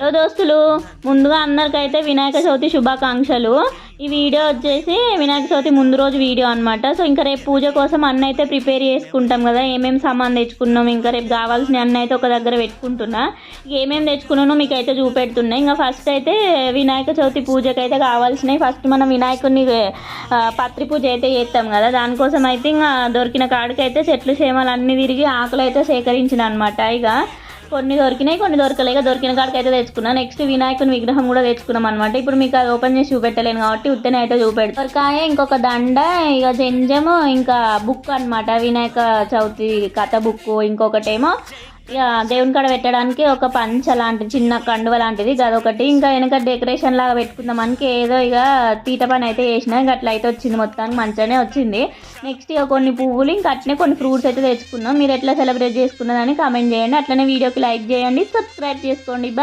Hello దోస్తులు ముందుగా అందరికైతే వినాయక చవితి శుభాకాంక్షలు. ఈ వీడియో వచ్చేసి వినాయక చవితి ముందు రోజు వీడియో అనమాట సో ఇంకా రేపు పూజ కోసం అన్న అయితే ప్రిపేర్ చేసుకుంటాం కదా ఏమేమి సామాన్ తెచ్చుకున్నాం ఇంకా రేపు కావాల్సిన అన్న అయితే ఒక దగ్గర పెట్టుకుంటున్నా. ఏమేమి తెచ్చుకున్నానో మీకు అయితే చూపెడుతున్నా. ఇంకా ఫస్ట్ అయితే వినాయక చవితి పూజకి అయితే కావాల్సినవి. ఫస్ట్ మనం వినాయకుడిని పత్రి పూజ అయితే చేస్తాం కదా దానికోసం అయితే ఇంకా దొరికిన కాడికి అయితే చెట్లు చేమలు అన్నీ తిరిగి ఆకులు అయితే సేకరించిన అనమాట ఇక కొన్ని దొరికినాయి కొన్ని దొరకలేక దొరికిన కాడికి అయితే తెచ్చుకున్నా. నెక్స్ట్ వినాయకుని విగ్రహం కూడా తెచ్చుకున్నాం అనమాట ఇప్పుడు మీకు అది ఓపెన్ చేసి చూపెట్టలేను కాబట్టి ఉత్తనే అయితే చూపెడు దొరకాయ ఇంకొక దండ ఇక జంజము ఇంకా బుక్ అన్నమాట. వినాయక చవితి కథ బుక్ ఇంకొకటేమో దేవుని కాడ పెట్టడానికి ఒక పంచ లాంటి చిన్న కండువ లాంటిది. అదొకటి. ఇంకా వెనక డెకరేషన్ లాగా పెట్టుకుందామనికి ఏదో ఇక తీట పని అయితే చేసిన ఇంకా అట్లా అయితే వచ్చింది. మొత్తానికి మంచిగానే వచ్చింది. నెక్స్ట్ ఇక కొన్ని పువ్వులు ఇంకా అట్లనే కొన్ని ఫ్రూట్స్ అయితే తెచ్చుకున్నాం మీరు ఎట్లా సెలబ్రేట్ చేసుకున్నదని కామెంట్ చేయండి. అట్లనే వీడియోకి లైక్ చేయండి. సబ్స్క్రైబ్ చేసుకోండి. బాయ్